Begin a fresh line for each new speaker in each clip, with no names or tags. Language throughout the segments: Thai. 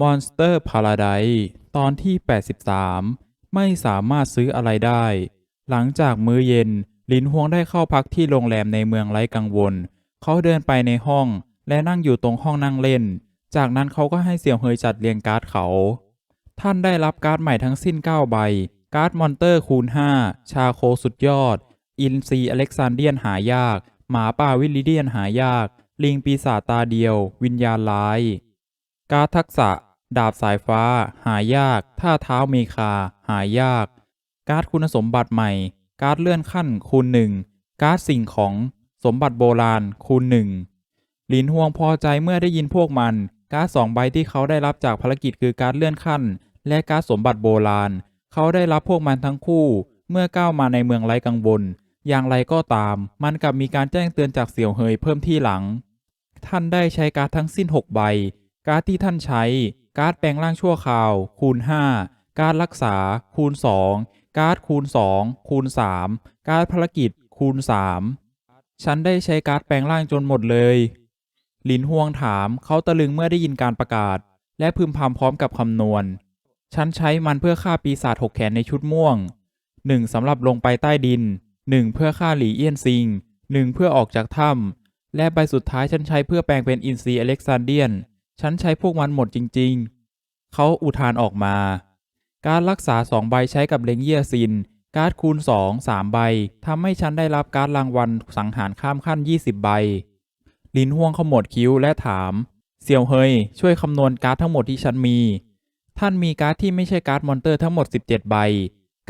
Monster Paradise ตอนที่ 83 ไม่สามารถซื้ออะไรได้ หลังจากมื้อเย็น ลินฮวงได้เข้าพักที่โรงแรมในเมืองไร้กังวล เขาเดินไปในห้อง และนั่งอยู่ตรงห้องนั่งเล่น จากนั้นเขาก็ให้เสี่ยวเฮยจัดเรียงการ์ดเขา ท่านได้รับการ์ดใหม่ทั้งสิ้น 9 ใบ การ์ดมอนเตอร์คูณ 5 ชาโคสุดยอด อินซีอเล็กซานเดียนหายาก หมาป่าวิลลิเดียนหายาก ลิงปีศาจตาเดียว วิญญาณร้าย การ์ดทักษะ ดาบสายฟ้า หายาก ท่าเท้าเมคา หายาก การ์ดคุณสมบัติใหม่ การ์ดเลื่อนขั้นคูณหนึ่งการ์ดสิ่งของ สมบัติโบราณ คูณหนึ่งหลินฮวงพอใจเมื่อได้ยินพวกมัน การ์ดสองใบที่เขาได้รับจากภารกิจคือการ์ดเลื่อนขั้น และการ์ดสมบัติโบราณ เขาได้รับพวกมันทั้งคู่ เมื่อก้าวมาในเมืองไร้กังวล อย่างไรก็ตาม มันกลับมีการแจ้งเตือนจากเสี่ยวเฮยเพิ่มที่หลัง ท่านได้ใช้การ์ดทั้งสิ้น 6 ใบ การ์ดที่ท่านใช้ การ์ดแปลงร่างชั่วคราว คูณ 5 การ์ดรักษา คูณ 2 การ์ดคูณ 2 คูณ 3 การ์ดภารกิจ คูณ 3 ฉันได้ใช้การ์ดแปลงร่างจนหมดเลย หลินฮวงถามเขาตะลึงเมื่อได้ยินการประกาศ และพึมพำพร้อมกับคำนวณ ฉันใช้มันเพื่อฆ่าปีศาจหกแขนในชุดม่วง 1สำหรับลงไปใต้ดิน 1 เพื่อฆ่าหลีเอี้ยนซิง 1 เพื่อออกจากถ้ำและใบสุดท้ายฉันใช้เพื่อแปลงเป็นอินซีอเล็กซานเดียน ฉันใช้พวกมันหมดจริง ๆ เขาอุทานออกมา การรักษา2ใบใช้กับเลงเยียซิน การ์ดคูณ2 3ใบทำให้ฉันได้รับการดรางวัลสังหารข้ามขั้น 20 ใบ ลินห่วงขมวดคิ้วและถาม เสี่ยวเฮย ช่วยคำนวณการ์ดทั้งหมดที่ฉันมี ท่านมีการ์ดที่ไม่ใช่การ์ดมอนเตอร์ทั้งหมด 17 ใบ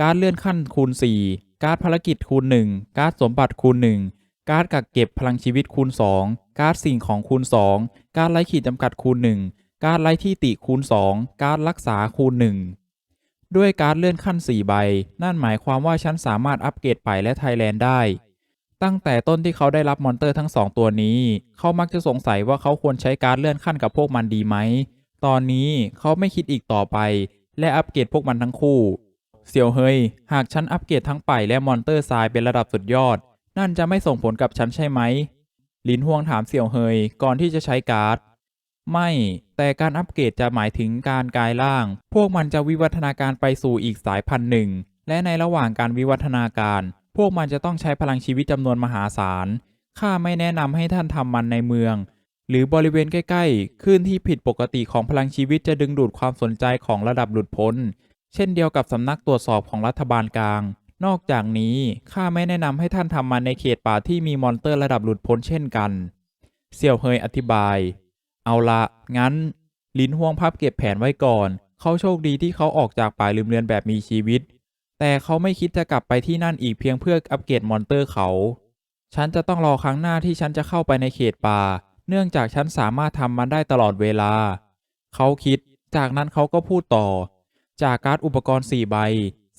การ์ดเลื่อนขั้นคูณ 4 การ์ดภารกิจคูณ 1 การ์ดสมบัติคูณ 1การ์ดกักเก็บพลังชีวิตคูณ 2 การ์ดสิ่งของคูณ 2 การไร้ขีดจำกัดคูณ 1 การไร้ที่ติคูณ 2 การรักษาคูณ 1 ด้วยการเลื่อนขั้น 4 ใบ นั่นหมายความว่าฉันสามารถอัปเกรดไปและไทยแลนด์ได้ ตั้งแต่ต้นที่เขาได้รับมอนเตอร์ทั้งสองตัวนี้ เขามักจะสงสัยว่าเขาควรใช้การเลื่อนขั้นกับพวกมันดีไหม ตอนนี้เขาไม่คิดอีกต่อไป และอัปเกรดพวกมันทั้งคู่เสี่ยวเฮย หากฉันอัปเกรดทั้งไปและมอนเตอร์ทรายเป็นระดับสุดยอด นั่นจะไม่ส่งผลกับฉันใช่ไหม ลินฮวงถามเสี่ยวเฮยก่อนที่จะใช้การ์ด ไม่ แต่การอัปเกรดจะหมายถึงการกลายร่าง พวกมันจะวิวัฒนาการไปสู่อีกสายพันธุ์หนึ่ง และในระหว่างการวิวัฒนาการ พวกมันจะต้องใช้พลังชีวิตจำนวนมหาศาล ข้าไม่แนะนำให้ท่านทำมันในเมือง หรือบริเวณใกล้ๆคลื่นที่ผิดปกติของพลังชีวิตจะดึงดูดความสนใจของระดับหลุดพ้น เช่นเดียวกับสำนักตรวจสอบของรัฐบาลกลาง นอกจากนี้ข้าไม่แนะนำให้ท่านทำมันในเขตป่าที่มีมอนเตอร์ระดับหลุดพ้นเช่นกันเสี่ยวเฮยอธิบาย เอาละงั้น ลินห่วงพับเก็บแผนไว้ก่อน เขาโชคดีที่เขาออกจากป่าลืมเลือนแบบมีชีวิต แต่เขาไม่คิดจะกลับไปที่นั่นอีกเพียงเพื่ออัปเกรดมอนเตอร์เขา ฉันจะต้องรอครั้งหน้าที่ฉันจะเข้าไปในเขตป่า เนื่องจากฉันสามารถทำมันได้ตลอดเวลา เขาคิด จากนั้นเขาก็พูดต่อ จากการ์ดอุปกรณ์4ใบ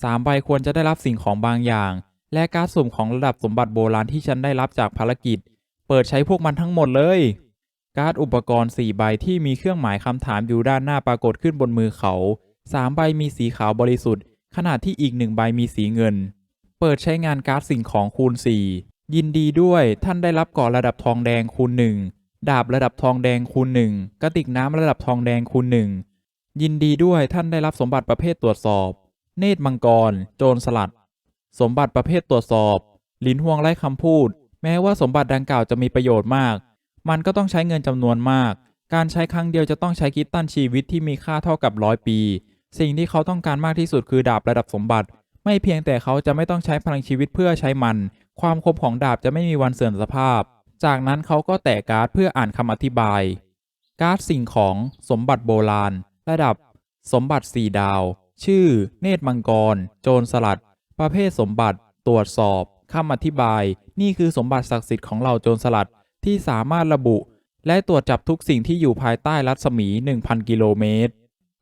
3 ใบควรจะได้รับสิ่งของบางอย่าง และการ์ดสุ่มของระดับสมบัติโบราณที่ฉันได้รับจากภารกิจ เปิดใช้พวกมันทั้งหมดเลย การ์ดอุปกรณ์ 4 ใบที่มีเครื่องหมายคำถามอยู่ด้านหน้าปรากฏขึ้นบนมือเขา 3 ใบมีสีขาวบริสุทธิ์ ขณะที่อีกหนึ่งใบมีสีเงิน เปิดใช้งานการ์ดสิ่งของคูณ 4 ยินดีด้วยท่านได้รับกาะระดับทองแดงคูณ 1 ดาบระดับทองแดงคูณ 1 กระติกน้ำระดับทองแดงคูณ 1 ยินดีด้วยท่านได้รับสมบัติประเภทตรวจสอบ เนตรมังกร โจรสลัด สมบัติประเภทตรวจสอบ ลินห่วงไร้คำพูด แม้ว่าสมบัติดังกล่าวจะมีประโยชน์มาก มันก็ต้องใช้เงินจำนวนมาก การใช้ครั้งเดียวจะต้องใช้คิดตันชีวิตที่มีค่าเท่ากับร้อยปี สิ่งที่เขาต้องการมากที่สุดคือดาบระดับสมบัติ ไม่เพียงแต่เขาจะไม่ต้องใช้พลังชีวิตเพื่อใช้มัน ความคมของดาบจะไม่มีวันเสื่อมสภาพ จากนั้นเขาก็แตะการ์ดเพื่ออ่านคำอธิบาย การ์ดสิ่งของ สมบัติโบราณ ระดับ สมบัติ 4 ดาว ชื่อ เนตรมังกร โจรสลัด ประเภทสมบัติ ตรวจสอบคำอธิบาย นี่คือสมบัติศักดิ์สิทธิ์ของเราโจรสลัดที่สามารถระบุ และตรวจจับทุกสิ่งที่อยู่ภายใต้รัศมี 1,000 กิโลเมตร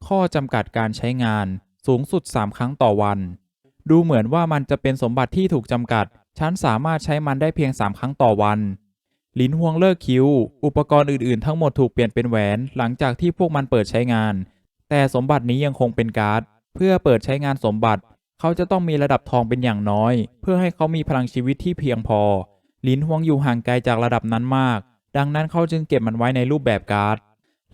ข้อจำกัดการใช้งาน สูงสุด 3 ครั้งต่อวัน ดูเหมือนว่ามันจะเป็นสมบัติที่ถูกจำกัด ฉันสามารถใช้มันได้เพียง 3 ครั้งต่อวัน ลินฮวงเลิกคิ้ว อุปกรณ์อื่นๆ ทั้งหมดถูกเปลี่ยนเป็นแหวน หลังจากที่พวกมันเปิดใช้งาน แต่สมบัตินี้ยังคงเป็นการ์ด เพื่อเปิดใช้งานสมบัติ เขาจะต้องมีระดับทองเป็นอย่างน้อย เพื่อให้เขามีพลังชีวิตที่เพียงพอ ลินฮวงอยู่ห่างไกลจากระดับนั้นมาก ดังนั้นเขาจึงเก็บมันไว้ในรูปแบบการ์ด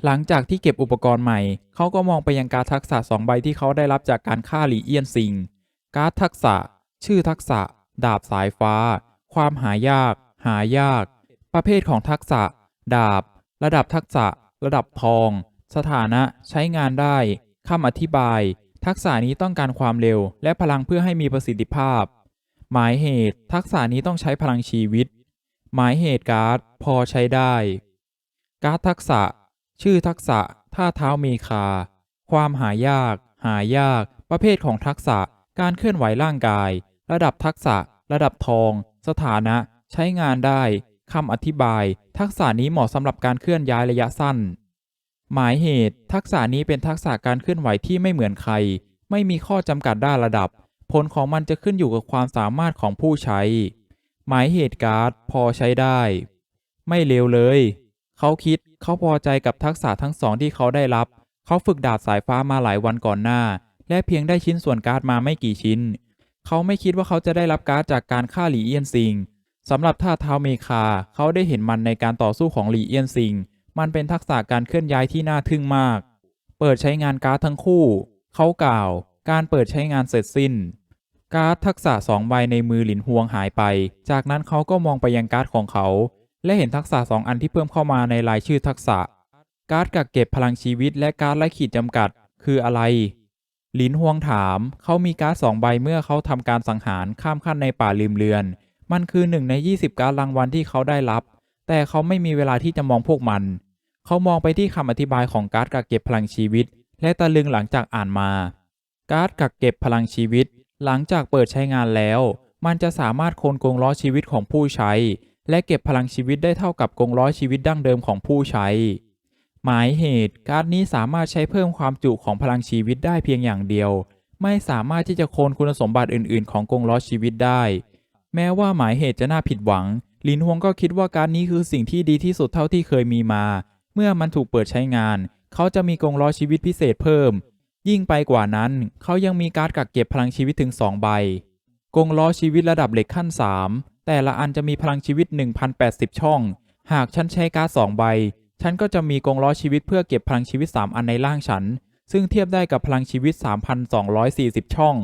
หลังจากที่เก็บอุปกรณ์ใหม่ เขาก็มองไปยังการดทักษะสองใบที่เขาได้รับจากการฆ่าหลีเอียนซิง การ์ดทักษะ ชื่อทักษะ ดาบสายฟ้า ความหายาก หายาก ประเภทของทักษะ ดาบ ระดับทักษะ ระดับทอง สถานะ ใช้งานได้คำอธิบาย ทักษะนี้ต้องการความเร็ว และพลังเพื่อให้มีประสิทธิภาพ หมายเหตุ ทักษะนี้ต้องใช้พลังชีวิต หมายเหตุการ์ดพอใช้ได้ การ์ดทักษะ ชื่อทักษะ ท่าเท้าเมคา ความหายาก หายาก ประเภทของทักษะ การเคลื่อนไหวร่างกาย ระดับทักษะ ระดับทอง สถานะ ใช้งานได้คำอธิบาย ทักษะนี้เหมาะสำหรับการเคลื่อนย้ายระยะสั้น หมายเหตุ ทักษะนี้เป็นทักษะการเคลื่อนไหวที่ไม่เหมือนใคร ไม่มีข้อจำกัดด้านระดับ ผลของมันจะขึ้นอยู่กับความสามารถของผู้ใช้ หมายเหตุการ์ดพอใช้ได้ ไม่เลวเลย เขาคิดเขาพอใจกับทักษะทั้งสองที่เขาได้รับ เขาฝึกดาบสายฟ้ามาหลายวันก่อนหน้า และเพียงได้ชิ้นส่วนการ์ดมาไม่กี่ชิ้น เขาไม่คิดว่าเขาจะได้รับการ์ดจากการฆ่าหลีเอียนซิงสำหรับท่าเท้าเมคา เขาได้เห็นมันในการต่อสู้ของหลีเอียนซิง มันเป็นทักษะการเคลื่อนย้ายที่น่าทึ่งมาก เปิดใช้งานการ์ดทั้งคู่ เขากล่าว การเปิดใช้งานเสร็จสิ้น การ์ดทักษะสองใบในมือหลินฮวงหายไป จากนั้นเขาก็มองไปยังการ์ดของเขา และเห็นทักษะสองอันที่เพิ่มเข้ามาในรายชื่อทักษะ การ์ดกักเก็บพลังชีวิตและการ์ดไร้ขีดจำกัด คืออะไร หลินฮวงถาม เขามีการ์ดสองใบเมื่อเขาทำการสังหารข้ามขั้นในป่าลืมเลือน มันคือหนึ่งใน 20 การ์ดรางวัลที่เขาได้รับ แต่เขาไม่มีเวลาที่จะมองพวกมัน เขามองไปที่คำอธิบายของการ์ดกักเก็บพลังชีวิต และตะลึงหลังจากอ่านมา การ์ดกักเก็บพลังชีวิต หลังจากเปิดใช้งานแล้ว มันจะสามารถโคนกงล้อชีวิตของผู้ใช้ และเก็บพลังชีวิตได้เท่ากับกงล้อชีวิตดั้งเดิมของผู้ใช้ หมายเหตุการ์ดนี้สามารถใช้เพิ่มความจุของพลังชีวิตได้เพียงอย่างเดียว ไม่สามารถที่จะโคนคุณสมบัติอื่น ๆ ของกงล้อชีวิตได้ แม้ว่าหมายเหตุจะน่าผิดหวังลินฮวงก็คิดว่าการดนี้คือสิ่งที่ดีที่สุดเท่าที่เคยมีมา เมื่อมันถูกเปิดใช้งาน เขาจะมีกงล้อชีวิตพิเศษเพิ่ม ยิ่งไปกว่านั้น เขายังมีการ์ดกักเก็บพลังชีวิตถึง 2 ใบกงล้อชีวิตระดับเหล็กขั้น 3 แต่ละอันจะมีพลังชีวิต 1080 ช่อง หากฉันใช้การ์ด2ใบ ฉันก็จะมีกงล้อชีวิตเพื่อเก็บพลังชีวิต 3 อันในร่างฉัน ซึ่งเทียบได้กับพลังชีวิต 3,240 ช่อง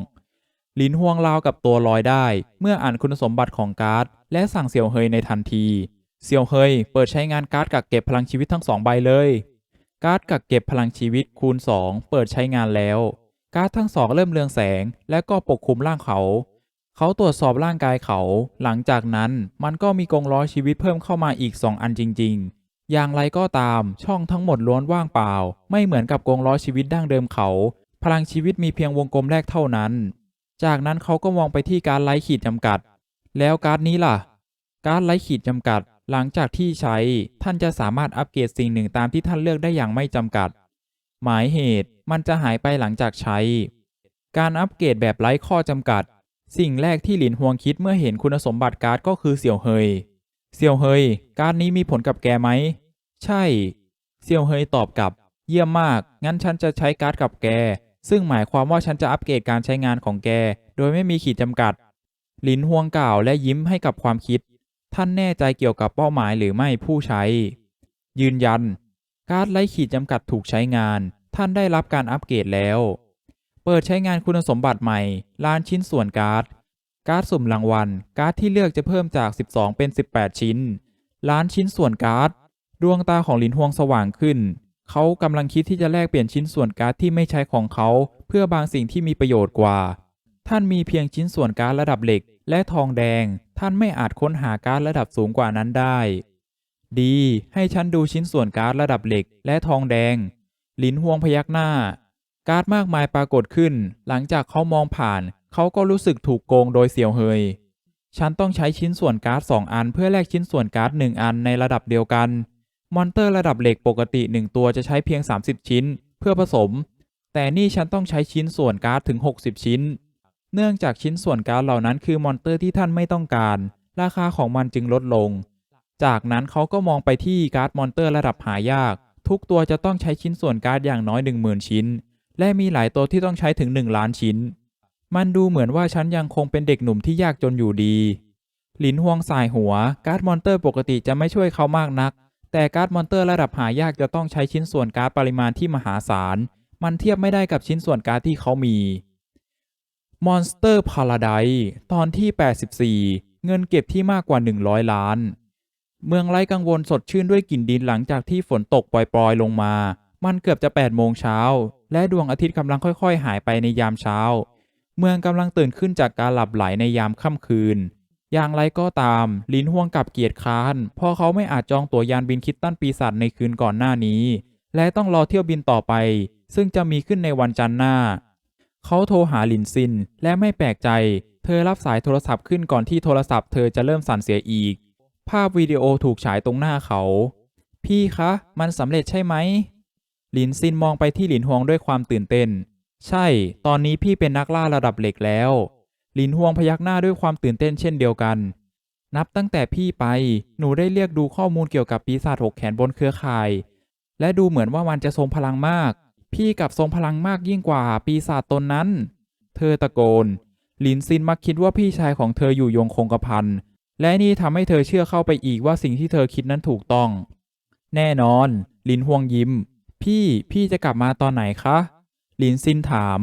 ลินฮวงราวกับตัวลอยได้ เมื่ออ่านคุณสมบัติของการ์ด และสั่งเสี่ยวเฮยในทันที เสี่ยวเฮยเปิดใช้งานการ์ดกักเก็บพลังชีวิตทั้งสองใบเลย การ์ดกักเก็บพลังชีวิตคูณ 2 เปิดใช้งานแล้ว การ์ดทั้งสองเริ่มเรืองแสง และก็ปกคลุมร่างเขา เขาตรวจสอบร่างกายเขา หลังจากนั้นมันก็มีกงล้อชีวิตเพิ่มเข้ามาอีก 2 อันจริง ๆ อย่างไรก็ตามช่องทั้งหมดล้วนว่างเปล่า ไม่เหมือนกับกงล้อชีวิตดั้งเดิมเขา พลังชีวิตมีเพียงวงกลมแรกเท่านั้น จากนั้นเขาก็มองไปที่การไร้ขีดจำกัด แล้วการ์ดนี้ล่ะ การ์ดไร้ขีดจำกัด หลังจากที่ใช้ท่านจะสามารถอัปเกรดสิ่งหนึ่งตามที่ท่านเลือกได้อย่างไม่จำกัด หมายเหตุมันจะหายไปหลังจากใช้ การอัปเกรดแบบไร้ข้อจำกัด สิ่งแรกที่หลินฮวงคิดเมื่อเห็นคุณสมบัติการ์ดก็คือเสี่ยวเฮย เสี่ยวเฮย การ์ดนี้มีผลกับแกไหม ใช่ เสี่ยวเฮยตอบกลับ เยี่ยมมาก งั้นฉันจะใช้การ์ดกับแก ซึ่งหมายความว่าฉันจะอัปเกรดการใช้งานของแก โดยไม่มีขีดจำกัด หลินฮวงกล่าวและยิ้มให้กับความคิด ท่านแน่ใจเกี่ยวกับเป้าหมายหรือไม่ผู้ใช้ ยืนยัน การ์ดไร้ขีดจำกัดถูกใช้งาน ท่านได้รับการอัปเกรดแล้ว เปิดใช้งานคุณสมบัติใหม่ล้านชิ้นส่วนการ์ด การ์ดสุ่มรางวัล การ์ดที่เลือกจะเพิ่มจาก 12 เป็น 18 ชิ้น ล้านชิ้นส่วนการ์ด ดวงตาของลินฮวงสว่างขึ้น เขากำลังคิดที่จะแลกเปลี่ยนชิ้นส่วนการ์ดที่ไม่ใช่ของเขา เพื่อบางสิ่งที่มีประโยชน์กว่า ท่านมีเพียงชิ้นส่วนการ์ดระดับเหล็กและทองแดง ท่านไม่อาจค้นหาการระดับสูงกว่านั้นได้ ดี ให้ฉันดูชิ้นส่วนการระดับเหล็กและทองแดง หลินฮวงพยักหน้าการ์ดมากมายปรากฏขึ้น หลังจากเขามองผ่าน เขาก็รู้สึกถูกโกงโดยเสี่ยวเฮย ฉันต้องใช้ชิ้นส่วนการ์ดสองอัน เพื่อแลกชิ้นส่วนการ์ดหนึ่งอันในระดับเดียวกัน มอนเตอร์ระดับเหล็กปกติ1ตัวจะใช้เพียง 30 ชิ้น เพื่อผสม แต่นี่ฉันต้องใช้ชิ้นส่วนการ์ดถึง 60 ชิ้น เนื่องจากชิ้นส่วนการ์ดเหล่านั้นคือมอนเตอร์ที่ท่านไม่ต้องการ ราคาของมันจึงลดลง จากนั้นเขาก็มองไปที่การ์ดมอนเตอร์ระดับหายาก ทุกตัวจะต้องใช้ชิ้นส่วนการ์ดอย่างน้อย 10,000 ชิ้น และมีหลายตัวที่ต้องใช้ถึง 1 ล้านชิ้น มันดูเหมือนว่าฉันยังคงเป็นเด็กหนุ่มที่ยากจนอยู่ดี หลินฮวงสายหัวการ์ดมอนเตอร์ปกติจะไม่ช่วยเขามากนัก แต่การ์ดมอนเตอร์ระดับหายากจะต้องใช้ชิ้นส่วนการ์ดปริมาณที่มหาศาล มันเทียบไม่ได้กับชิ้นส่วนการ์ดที่เขามี Monster Paradise ตอนที่ 84 เงินเก็บที่มากกว่า 100 ล้าน เมืองไร้กังวลสดชื่นด้วยกลิ่นดินหลังจากที่ฝนตกปล่อยๆ ลงมา มันเกือบจะ 8 โมงเช้า และดวงอาทิตย์กำลังค่อยๆ หายไปในยามเช้า เมืองกำลังตื่นขึ้นจากการหลับไหลในยามค่ำคืน อย่างไรก็ตาม ลินห่วงกับเกียรติค้านเพราะเขาไม่อาจจองตั๋วยานบินคิดตันปีศาจในคืนก่อนหน้านี้ และต้องรอเที่ยวบินต่อไป ซึ่งจะมีขึ้นในวันจันทร์หน้า เขาโทรหาหลินซินและไม่แปลกใจ เธอรับสายโทรศัพท์ขึ้นก่อนที่โทรศัพท์เธอจะเริ่มสั่นเสียอีก ภาพวิดีโอถูกฉายตรงหน้าเขา พี่คะ มันสำเร็จใช่ไหม หลินซินมองไปที่หลินฮวงด้วยความตื่นเต้น ใช่ ตอนนี้พี่เป็นนักล่าระดับเหล็กแล้ว หลินฮวงพยักหน้าด้วยความตื่นเต้นเช่นเดียวกัน นับตั้งแต่พี่ไป หนูได้เรียกดูข้อมูลเกี่ยวกับปีศาจหกแขนบนเครือข่าย และดูเหมือนว่ามันจะทรงพลังมาก พี่กับทรงพลังมากยิ่งกว่าปีศาจตนนั้น เธอตะโกนลินซินมักคิดว่าพี่ชายของเธออยู่ยงคงกระพัน และนี่ทำให้เธอเชื่อเข้าไปอีกว่าสิ่งที่เธอคิดนั้นถูกต้อง แน่นอนลินฮวงยิ้ม พี่พี่จะกลับมาตอนไหนคะลินซินถาม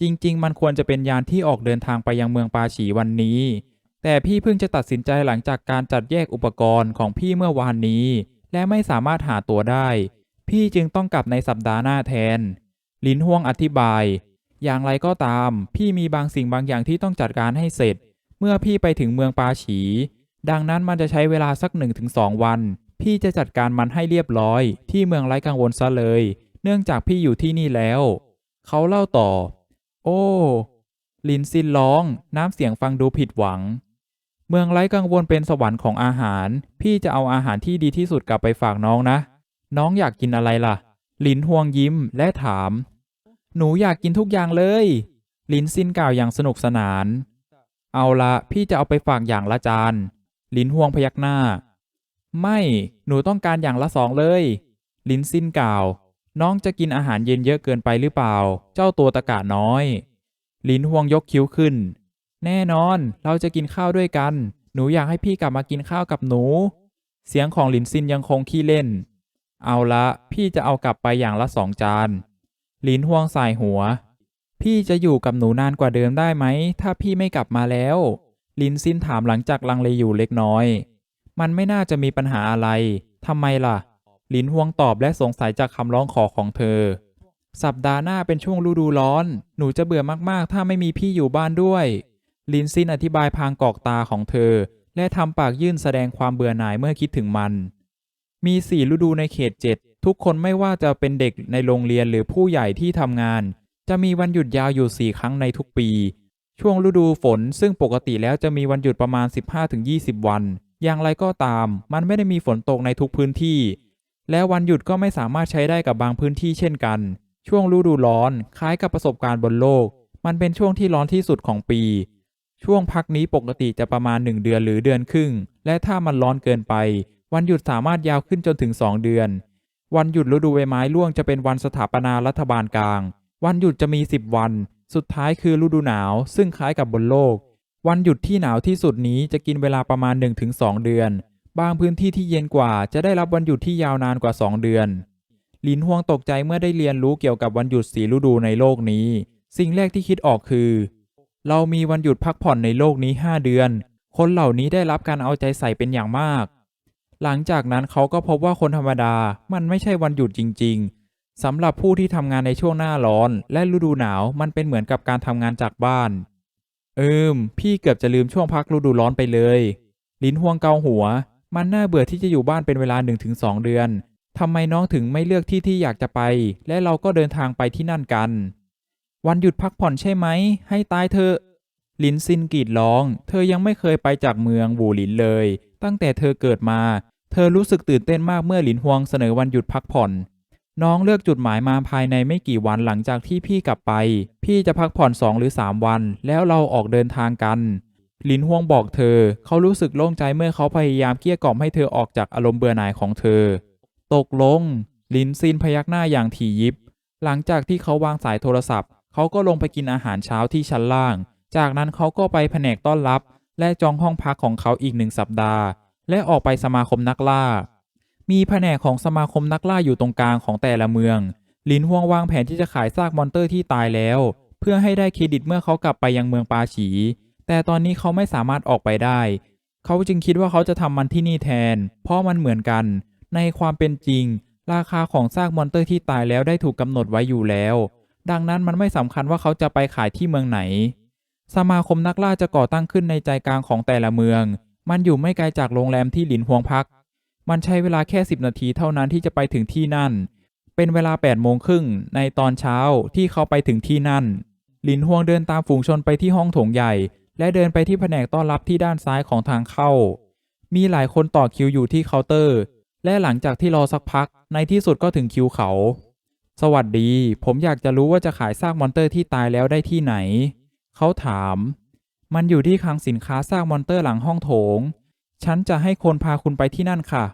จริง ๆ มันควรจะเป็นยานที่ออกเดินทางไปยังเมืองปาฉีวันนี้ แต่พี่เพิ่งจะตัดสินใจหลังจากการจัดแยกอุปกรณ์ของพี่เมื่อวานนี้ และไม่สามารถหาตัวได้ พี่จึงต้องกลับในสัปดาห์หน้าแทน ลินฮวงอธิบาย อย่างไรก็ตาม พี่มีบางสิ่งบางอย่างที่ต้องจัดการให้เสร็จ เมื่อพี่ไปถึงเมืองปาฉี ดังนั้นมันจะใช้เวลาสักหนึ่งถึงสองวัน พี่จะจัดการมันให้เรียบร้อย ที่เมืองไร้กังวลซะเลย เนื่องจากพี่อยู่ที่นี่แล้ว เขาเล่าต่อ โอ้ ลินซินร้อง น้ำเสียงฟังดูผิดหวังเมืองไร้กังวลเป็นสวรรค์ของอาหาร พี่จะเอาอาหารที่ดีที่สุดกลับไปฝากน้องนะ น้องอยากกินอะไรล่ะลินห่วงยิ้มและถาม หนูอยากกินทุกอย่างเลยลินซินกล่าวอย่างสนุกสนาน เอาละพี่จะเอาไปฝากอย่างละจานลินห่วงพยักหน้า ไม่ หนูต้องการอย่างละสองเลยลินซินกล่าว น้องจะกินอาหารเย็นเยอะเกินไปหรือเปล่า เจ้าตัวตะกะน้อยลินห่วงยกคิ้วขึ้น แน่นอน เราจะกินข้าวด้วยกัน หนูอยากให้พี่กลับมากินข้าวกับหนู เสียงของลินซินยังคงขี้เล่น เอาละพี่จะเอากลับไปอย่างละสองจาน ลินห่วงสายหัว พี่จะอยู่กับหนูนานกว่าเดิมได้ไหม ถ้าพี่ไม่กลับมาแล้ว ลินซินถามหลังจากลังเลอยู่เล็กน้อย มันไม่น่าจะมีปัญหาอะไร ทำไมล่ะ ลินห่วงตอบและสงสัยจากคำร้องขอของเธอ สัปดาห์หน้าเป็นช่วงฤดูร้อน หนูจะเบื่อมากๆ ถ้าไม่มีพี่อยู่บ้านด้วย ลินซินอธิบายพางกอกตาของเธอ และทำปากยื่นแสดงความเบื่อหน่ายเมื่อคิดถึงมัน มีสี่ฤดูในเขตเจ็ดทุกคนไม่ว่าจะเป็นเด็กในโรงเรียนหรือผู้ใหญ่ที่ทำงาน จะมีวันหยุดยาวอยู่สี่ครั้งในทุกปี ช่วงฤดูฝนซึ่งปกติแล้วจะมีวันหยุดประมาณ 15-20 วัน อย่างไรก็ตาม มันไม่ได้มีฝนตกในทุกพื้นที่ และวันหยุดก็ไม่สามารถใช้ได้กับบางพื้นที่เช่นกัน ช่วงฤดูร้อนคล้ายกับประสบการณ์บนโลก มันเป็นช่วงที่ร้อนที่สุดของปี ช่วงพักนี้ปกติจะประมาณ 1 เดือนหรือเดือนครึ่ง และถ้ามันร้อนเกินไป วันหยุดสามารถยาวขึ้นจนถึง 2 เดือน วันหยุดฤดูใบไม้ร่วงจะเป็นวันสถาปนารัฐบาลกลาง วันหยุดจะมี 10 วัน สุดท้ายคือฤดูหนาว ซึ่งคล้ายกับบนโลก วันหยุดที่หนาวที่สุดนี้จะกินเวลาประมาณ 1-2 เดือน บางพื้นที่ที่เย็นกว่าจะได้รับวันหยุดที่ยาวนานกว่า 2 เดือนลินฮวงตกใจเมื่อได้เรียนรู้เกี่ยวกับวันหยุดสีฤดูในโลกนี้ สิ่งแรกที่คิดออกคือ เรามีวันหยุดพักผ่อนในโลกนี้ 5 เดือน คนเหล่านี้ได้รับการเอาใจใส่เป็นอย่างมาก หลังจากนั้นเขาก็พบว่าคนธรรมดามันไม่ใช่วันหยุดจริง ๆสำหรับผู้ที่ทำงานในช่วงหน้าร้อน และฤดูหนาวมันเป็นเหมือนกับการทำงานจากบ้าน เอิมพี่เกือบจะลืมช่วงพักฤดูร้อนไปเลย ลิ้นฮวงเกาหัว มันน่าเบื่อที่จะอยู่บ้านเป็นเวลา 1-2 เดือนทำไมน้องถึงไม่เลือกที่ที่อยากจะไป และเราก็เดินทางไปที่นั่นกัน วันหยุดพักผ่อนใช่ไหม ให้ตายเถอะ ลินซินกรีดร้อง เธอยังไม่เคยไปจากเมืองบูหลินเลย ตั้งแต่เธอเกิดมา เธอรู้สึกตื่นเต้นมากเมื่อหลินฮวงเสนอวันหยุดพักผ่อน น้องเลือกจุดหมายมาภายในไม่กี่วันหลังจากที่พี่กลับไป พี่จะพักผ่อนสองหรือสามวัน แล้วเราออกเดินทางกันลินฮวงบอกเธอ เขารู้สึกโล่งใจเมื่อเขาพยายามเกลี้ยกล่อมให้เธอออกจากอารมณ์เบื่อหน่ายของเธอ ตกลง ลินซินพยักหน้าอย่างถี่ยิบ หลังจากที่เขาวางสายโทรศัพท์ เขาก็ลงไปกินอาหารเช้าที่ชั้นล่าง จากนั้นเขาก็ไปแผนกต้อนรับ และจองห้องพักของเขาอีกหนึ่งสัปดาห์ และออกไปสมาคมนักล่า มีแผนกของสมาคมนักล่าอยู่ตรงกลางของแต่ละเมือง ลินฮวงวางแผนที่จะขายซากมอนเตอร์ที่ตายแล้ว เพื่อให้ได้เครดิตเมื่อเขากลับไปยังเมืองปาฉี แต่ตอนนี้เขาไม่สามารถออกไปได้ เขาจึงคิดว่าเขาจะทำมันที่นี่แทน เพราะมันเหมือนกัน ในความเป็นจริง ราคาของซากมอนเตอร์ที่ตายแล้วได้ถูกกำหนดไว้อยู่แล้ว ดังนั้นมันไม่สำคัญว่าเขาจะไปขายที่เมืองไหน สมาคมนักล่าจะก่อตั้งขึ้นในใจกลางของแต่ละเมือง มันอยู่ไม่ไกลจากโรงแรมที่หลินฮวงพัก มันใช้เวลาแค่ 10 นาทีเท่านั้นที่จะไปถึงที่นั่น เป็นเวลา8โมงครึ่งในตอนเช้าที่เขาไปถึงที่นั่น หลินฮวงเดินตามฝูงชนไปที่ห้องโถงใหญ่ และเดินไปที่แผนกต้อนรับที่ด้านซ้ายของทางเข้า มีหลายคนต่อคิวอยู่ที่เคาน์เตอร์ และหลังจากที่รอสักพัก ในที่สุดก็ถึงคิวเขา สวัสดี ผมอยากจะรู้ว่าจะขายซากมอนเตอร์ที่ตายแล้วได้ที่ไหน เขาถาม มันอยู่ที่คลังสินค้าซากมอนเตอร์หลังห้องโถง ฉันจะให้คนพาคุณไปที่นั่นค่ะ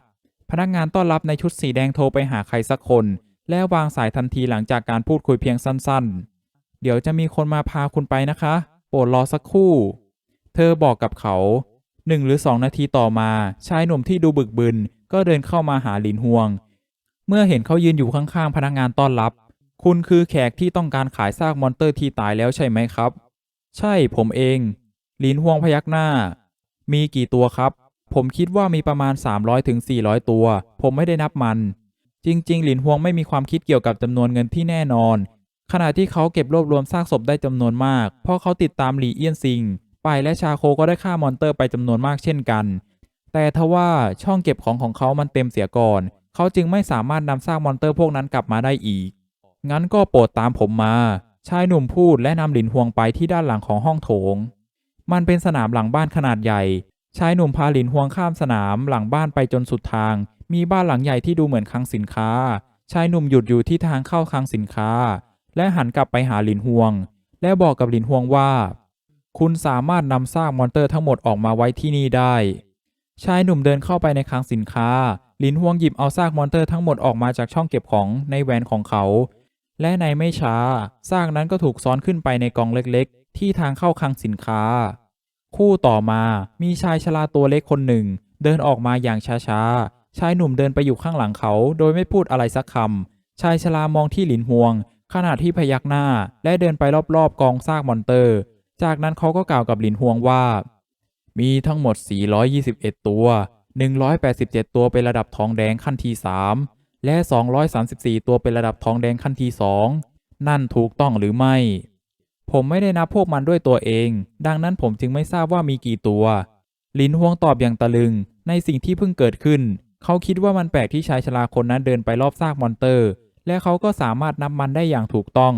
พนักงานต้อนรับในชุดสีแดงโทรไปหาใครสักคน และวางสายทันทีหลังจากการพูดคุยเพียงสั้นๆ เดี๋ยวจะมีคนมาพาคุณไปนะคะ โปรดรอสักครู่ เธอบอกกับเขาหนึ่งหรือสองนาทีต่อมา ชายหนุ่มที่ดูบึกบึน ก็เดินเข้ามาหาหลินฮวง เมื่อเห็นเขายืนอยู่ข้างๆ พนักงานต้อนรับ คุณคือแขกที่ต้องการขายซากมอนเตอร์ที่ตายแล้วใช่ไหมครับ ใช่ผมเองหลินฮวงพยักหน้า มีกี่ตัวครับ ผมคิดว่ามีประมาณ 300ถึง400 ตัว ผมไม่ได้นับมัน จริง ๆ หลินฮวงไม่มีความคิดเกี่ยวกับจำนวนเงินที่แน่นอน ขณะที่เขาเก็บรวบรวมซากศพได้จำนวนมาก เพราะเขาติดตามหลีเอี้ยนซิงไปและชาโคก็ได้ฆ่ามอนเตอร์ไปจำนวนมากเช่นกัน แต่ทว่าช่องเก็บของของเขามันเต็มเสียก่อน เขาจึงไม่สามารถนำซากมอนเตอร์พวกนั้นกลับมาได้อีก งั้นก็โปรดตามผมมา ชายหนุ่มพูดและนำหลินฮวงไปที่ด้านหลังของห้องโถง มันเป็นสนามหลังบ้านขนาดใหญ่ ชายหนุ่มพาหลินฮวงข้ามสนามหลังบ้านไปจนสุดทาง มีบ้านหลังใหญ่ที่ดูเหมือนคลังสินค้า ชายหนุ่มหยุดอยู่ที่ทางเข้าคลังสินค้า และหันกลับไปหาหลินฮวง และบอกกับหลินฮวงว่า คุณสามารถนำซากมอนเตอร์ทั้งหมดออกมาไว้ที่นี่ได้ ชายหนุ่มเดินเข้าไปในคลังสินค้า หลินฮวงหยิบเอาซากมอนเตอร์ทั้งหมดออกมาจากช่องเก็บของในแหวนของเขา และในไม่ช้าซากนั้นก็ถูกซ้อนขึ้นไปในกองเล็กๆ ที่ทางเข้าคลังสินค้า คู่ต่อมามีชายชราตัวเล็กคนหนึ่ง เดินออกมาอย่างช้าๆ ชายหนุ่มเดินไปอยู่ข้างหลังเขา โดยไม่พูดอะไรสักคำ ชายชรามองที่หลินฮวง ขณะที่พยักหน้าและเดินไปรอบๆ กองซากมอนเตอร์ จากนั้นเขาก็กล่าวกับหลินฮวงว่า มีทั้งหมด 421 ตัว 187 ตัวเป็นระดับทองแดงขั้นที่3 และ 234 ตัวเป็นระดับทองแดงขั้นที่ 2 นั่นถูกต้องหรือไม่ ผมไม่ได้นับพวกมันด้วยตัวเอง ดังนั้นผมจึงไม่ทราบว่ามีกี่ตัว ลินฮวงตอบอย่างตะลึง ในสิ่งที่เพิ่งเกิดขึ้น เขาคิดว่ามันแปลกที่ชายชราคนนั้นเดินไปรอบซากมอนเตอร์ และเขาก็สามารถนับมันได้อย่างถูกต้อง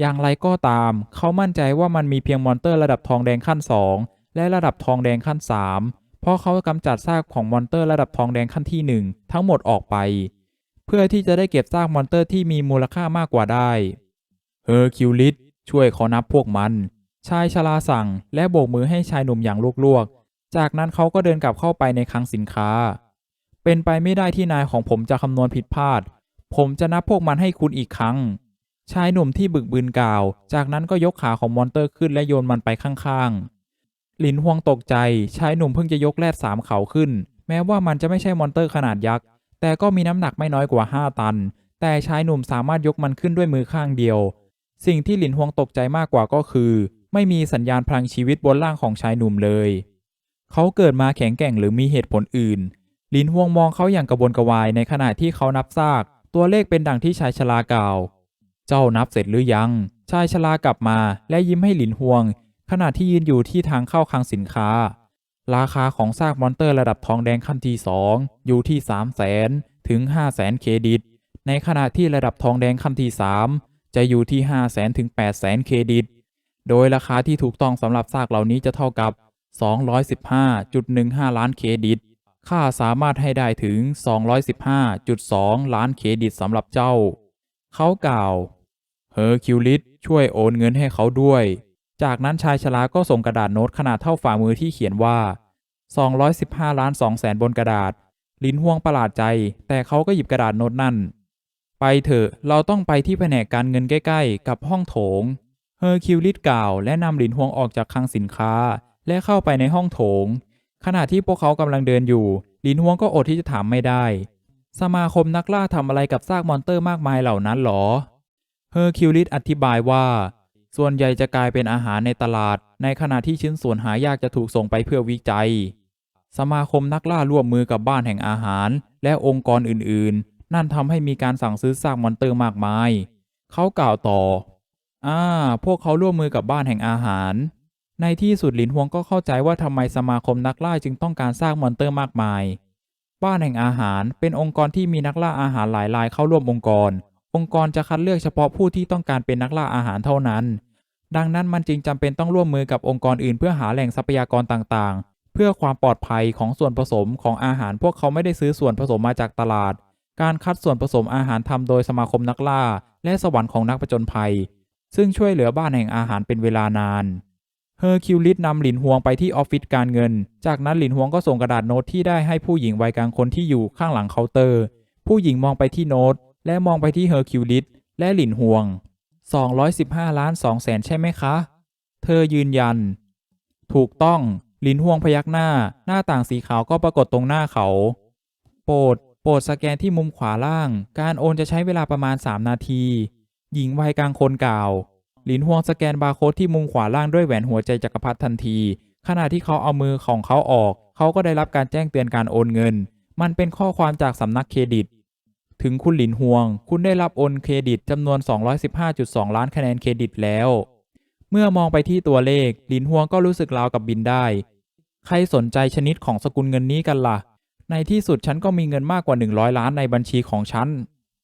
อย่างไรก็ตาม เขามั่นใจว่ามันมีเพียงมอนเตอร์ระดับทองแดงขั้น 2 และระดับทองแดงขั้น 3 เพราะเขากำจัดซากของมอนเตอร์ระดับทองแดงขั้นที่ 1 ทั้งหมดออกไป พื่อที่จะได้เก็บซากมอนเตอร์ที่มีมูลค่ามากกว่าได้ เฮอร์คิวลิสช่วยขอนับพวกมัน ชายชราสั่งและโบกมือให้ชายหนุ่มอย่างลวกๆ จากนั้นเขาก็เดินกลับเข้าไปในคลังสินค้า เป็นไปไม่ได้ที่นายของผมจะคำนวณผิดพลาด ผมจะนับพวกมันให้คุณอีกครั้ง ชายหนุ่มที่บึกบืนกล่าว จากนั้นก็ยกขาของมอนเตอร์ขึ้นและโยนมันไปข้างๆ หลินฮวงตกใจ ชายหนุ่มเพิ่งจะยกแรดสามเขาขึ้น แม้ว่ามันจะไม่ใช่มอนเตอร์ขนาดยักษ์ แต่ก็มีน้ำหนักไม่น้อยกว่า 5 ตัน แต่ชายหนุ่มสามารถยกมันขึ้นด้วยมือข้างเดียว สิ่งที่หลินฮวงตกใจมากกว่าก็คือ ไม่มีสัญญาณพลังชีวิตบนร่างของชายหนุ่มเลย เขาเกิดมาแข็งแกร่งหรือมีเหตุผลอื่น หลินฮวงมองเขาอย่างกระวนกระวายในขณะที่เขานับซาก ตัวเลขเป็นดังที่ชายชรากล่าว เจ้านับเสร็จหรือยัง ชายชรากลับมา และยิ้มให้หลินฮวง ขณะที่ยืนอยู่ที่ทางเข้าคลังสินค้า ราคาของซากมอนเตอร์ระดับทองแดงขั้นที่ 2 อยู่ที่ 3 0 0แสนถึง 5 0 0แสนเครดิต ในขณะที่ระดับทองแดงขั้นที่ 3 จะอยู่ที่ 5 0 0แสนถึง8 0 0แสนเครดิต โดยราคาที่ถูกต้องสำหรับซากเหล่านี้จะเท่ากับ 215.15 ล้านเครดิต ค่าสามารถให้ได้ถึง 215.2 ล้านเครดิตสำหรับเจ้า เขากล่าว เฮอร์คิวลิสช่วยโอนเงินให้เขาด้วย จากนั้นชายชราก็ส่งกระดาษโน้ตขนาดเท่าฝ่ามือที่เขียนว่า 215 ล้าน2แสนบนกระดาษ ลินห่วงประหลาดใจ แต่เขาก็หยิบกระดาษโน้ตนั่น ไปเถอะ เราต้องไปที่แผนกการเงินใกล้ๆ กับห้องโถง เฮอร์คิวลิสกล่าว และนำลินห่วงออกจากคลังสินค้า และเข้าไปในห้องโถง ขณะที่พวกเขากำลังเดินอยู่ ลินห่วงก็อดที่จะถามไม่ได้ สมาคมนักล่าทำอะไรกับซากมอนเตอร์มากมายเหล่านั้นหรอ เฮอร์คิวลิสอธิบายว่า ส่วนใหญ่จะกลายเป็นอาหารในตลาด ในขณะที่ชิ้นส่วนหายากจะถูกส่งไปเพื่อวิจัย สมาคมนักล่าร่วมมือกับบ้านแห่งอาหาร และองค์กรอื่นๆ นั่นทำให้มีการสั่งซื้อซากมอนเตอร์มากมาย เขากล่าวต่อ อ่า พวกเขาร่วมมือกับบ้านแห่งอาหาร ในที่สุดหลินฮวงก็เข้าใจว่าทำไมสมาคมนักล่าจึงต้องการสร้างมอนเตอร์มากมาย บ้านแห่งอาหารเป็นองค์กรที่มีนักล่าอาหารหลายรายเข้าร่วมองค์กร องค์กรจะคัดเลือกเฉพาะผู้ที่ต้องการเป็นนักล่าอาหารเท่านั้น ดังนั้นมันจึงจำเป็นต้องร่วมมือกับองค์กรอื่นเพื่อหาแหล่งทรัพยากรต่างๆ เพื่อความปลอดภัยของส่วนผสมของอาหารพวกเขาไม่ได้ซื้อส่วนผสมมาจากตลาด การคัดส่วนผสมอาหารทำโดยสมาคมนักล่า และสวรรค์ของนักผจญภัย ซึ่งช่วยเหลือบ้านแห่งอาหารเป็นเวลานานเฮอร์คิวลิสนำหลินฮวงไปที่ออฟฟิศการเงิน จากนั้นหลินฮวงก็ส่งกระดาษโน้ตที่ได้ให้ผู้หญิงวัยกลางคนที่อยู่ข้างหลังเคาน์เตอร์ ผู้หญิงมองไปที่โน้ต และมองไปที่เฮอร์คิวลิสและหลินฮวง 215 ล้าน2แสนใช่ไหมคะ เธอยืนยัน ถูกต้องหลินฮวงพยักหน้า หน้าต่างสีขาวก็ปรากฏตรงหน้าเขา โปรด โปรดสแกนที่มุมขวาล่าง การโอนจะใช้เวลาประมาณ 3 นาที หญิงวัยกลางคนกล่าว หลินฮวงสแกนบาร์โค้ดที่มุมขวาล่างด้วยแหวนหัวใจจักรพรรดิทันที ขณะที่เขาเอามือของเขาออก เขาก็ได้รับการแจ้งเตือนการโอนเงิน มันเป็นข้อความจากสำนักเครดิต ถึงคุณหลินฮวง คุณได้รับโอนเครดิตจำนวน 215.2 ล้านคะแนนเครดิตแล้ว เมื่อมองไปที่ตัวเลข หลินฮวงก็รู้สึกราวกับบินได้ ใครสนใจชนิดของสกุลเงินนี้กันล่ะ ในที่สุดฉันก็มีเงินมากกว่า 100 ล้านในบัญชีของฉัน